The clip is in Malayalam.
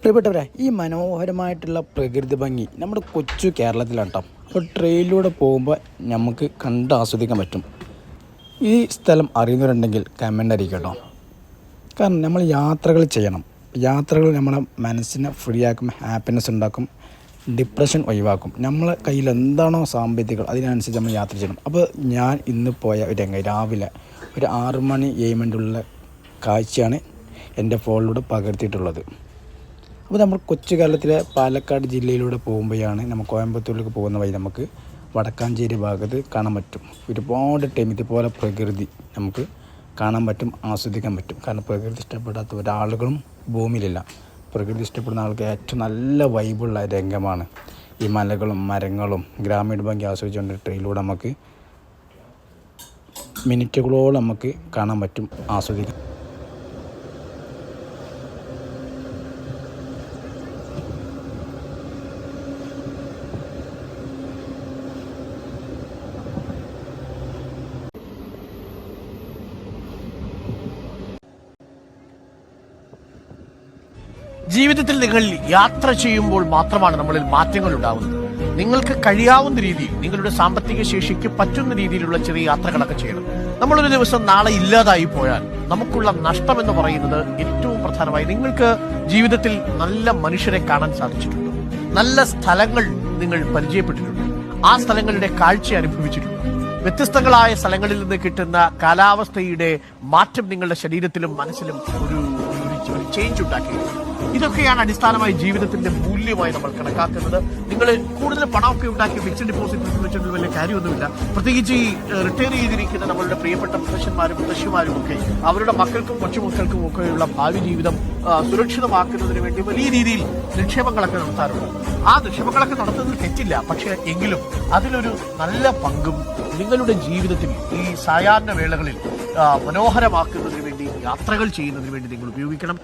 പ്രിയപ്പെട്ടവരെ ഈ മനോഹരമായിട്ടുള്ള പ്രകൃതി ഭംഗി നമ്മുടെ കൊച്ചു കേരളത്തിലാണ് കേട്ടോ അപ്പോൾ ട്രെയിനിലൂടെ പോകുമ്പോൾ നമുക്ക് കണ്ട് ആസ്വദിക്കാൻ പറ്റും. ഈ സ്ഥലം അറിയുന്നവരുണ്ടെങ്കിൽ കമന്റ് അറിയിക്കട്ടോ കാരണം നമ്മൾ യാത്രകൾ ചെയ്യണം. യാത്രകൾ നമ്മളെ മനസ്സിനെ ഫ്രീ ആക്കും ഹാപ്പിനെസ് ഉണ്ടാക്കും ഡിപ്രഷൻ ഒഴിവാക്കും. നമ്മളെ കയ്യിൽ എന്താണോ സാമ്പത്തികം അതിനനുസരിച്ച് നമ്മൾ യാത്ര ചെയ്യണം. അപ്പോൾ ഞാൻ ഇന്ന് പോയ ഒരു രംഗം രാവിലെ ഒരു ആറ് മണി ഏഴ് മിനിറ്റുള്ള കാഴ്ചയാണ് എന്റെ ഫോണിലൂടെ പകർത്തിയിട്ടുള്ളത്. അപ്പോൾ നമ്മൾ കൊച്ചു കേരളത്തിലെ പാലക്കാട് ജില്ലയിലൂടെ പോകുമ്പോഴാണ് നമ്മൾ കോയമ്പത്തൂരിലേക്ക് പോകുന്ന വഴി നമുക്ക് വടക്കാഞ്ചേരി ഭാഗത്ത് കാണാൻ പറ്റും. ഒരുപാട് ടൈം ഇതുപോലെ പ്രകൃതി നമുക്ക് കാണാൻ പറ്റും ആസ്വദിക്കാൻ പറ്റും. കാരണം പ്രകൃതി ഇഷ്ടപ്പെടാത്ത ഒരാളുകളും ഭൂമിയിലില്ല. പ്രകൃതി ഇഷ്ടപ്പെടുന്ന ആൾക്ക് ഏറ്റവും നല്ല വൈബുള്ള രംഗമാണ്. ഈ മലകളും മരങ്ങളും ഗ്രാമീണ ഭംഗി ആസ്വദിച്ചുകൊണ്ട് ട്രെയിനിലൂടെ നമുക്ക് മിനിറ്റുകളോളം നമുക്ക് കാണാൻ പറ്റും ആസ്വദിക്കാം. ജീവിതത്തിൽ നിങ്ങൾ യാത്ര ചെയ്യുമ്പോൾ മാത്രമാണ് നമ്മളിൽ മാറ്റങ്ങൾ ഉണ്ടാവുന്നത്. നിങ്ങൾക്ക് കഴിയാവുന്ന രീതിയിൽ നിങ്ങളുടെ സാമ്പത്തിക ശേഷിക്ക് പറ്റുന്ന രീതിയിലുള്ള ചെറിയ യാത്രകളൊക്കെ ചെയ്യണം. നമ്മളൊരു ദിവസം നാളെ ഇല്ലാതായി പോയാൽ നമുക്കുള്ള നഷ്ടം എന്ന് പറയുന്നത് ഏറ്റവും പ്രധാനമായി നിങ്ങൾക്ക് ജീവിതത്തിൽ നല്ല മനുഷ്യരെ കാണാൻ സാധിച്ചിട്ടുണ്ട്. നല്ല സ്ഥലങ്ങൾ നിങ്ങൾ പരിചയപ്പെട്ടിട്ടുണ്ട്. ആ സ്ഥലങ്ങളുടെ കാഴ്ച അനുഭവിച്ചിട്ടുണ്ട്. വ്യത്യസ്തങ്ങളായ സ്ഥലങ്ങളിൽ നിന്ന് കിട്ടുന്ന കാലാവസ്ഥയുടെ മാറ്റം നിങ്ങളുടെ ശരീരത്തിലും മനസ്സിലും ഒരു ഒരു- ഒരു ചേഞ്ച് ഉണ്ടാക്കി ഇതൊക്കെയാണ് അടിസ്ഥാനമായി ജീവിതത്തിന്റെ മൂല്യമായി നമ്മൾ കണക്കാക്കുന്നത്. നിങ്ങൾ കൂടുതൽ പണമൊക്കെ ഉണ്ടാക്കി ഫിക്സഡ് ഡിപ്പോസിറ്റ് വെച്ചിട്ട് വലിയ കാര്യമൊന്നുമില്ല. പ്രത്യേകിച്ച് ഈ റിട്ടയർ ചെയ്തിരിക്കുന്ന നമ്മളുടെ പ്രിയപ്പെട്ട മുത്തശ്ശന്മാരും മുത്തശ്ശിമാരും ഒക്കെ അവരുടെ മക്കൾക്കും കൊച്ചുമക്കൾക്കും ഒക്കെയുള്ള ഭാവി ജീവിതം സുരക്ഷിതമാക്കുന്നതിന് വേണ്ടി വലിയ രീതിയിൽ നിക്ഷേപങ്ങളൊക്കെ നടത്താറുണ്ട്. ആ നിക്ഷേപങ്ങളൊക്കെ നടത്തുന്നത് തെറ്റില്ല. പക്ഷേ എങ്കിലും അതിലൊരു നല്ല പങ്കും നിങ്ങളുടെ ജീവിതത്തിൽ ഈ സായാഹ്ന വേളകളിൽ മനോഹരമാക്കുന്നതിന് യാത്രകൾ ചെയ്യുന്നതിന് വേണ്ടി നിങ്ങൾ ഉപയോഗിക്കണം.